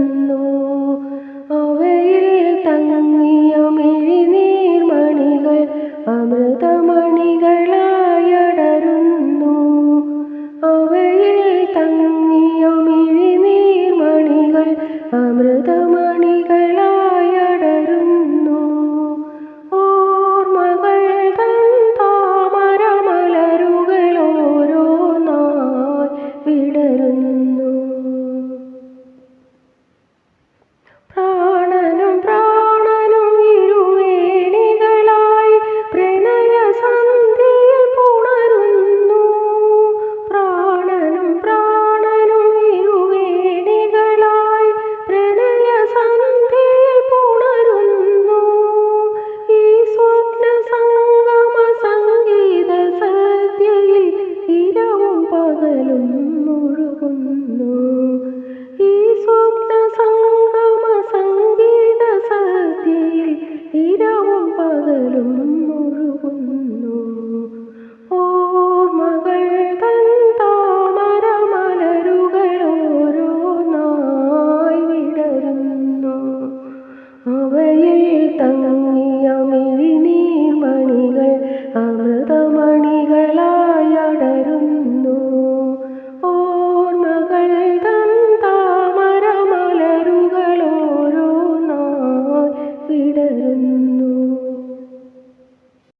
ನಿನ್ನೂ പകലും മുഴുകുന്നു. ഓർമ്മകൾ തൻ വിടരുന്നു. അവയിൽ നീർമണികൾ വിടരുന്നു.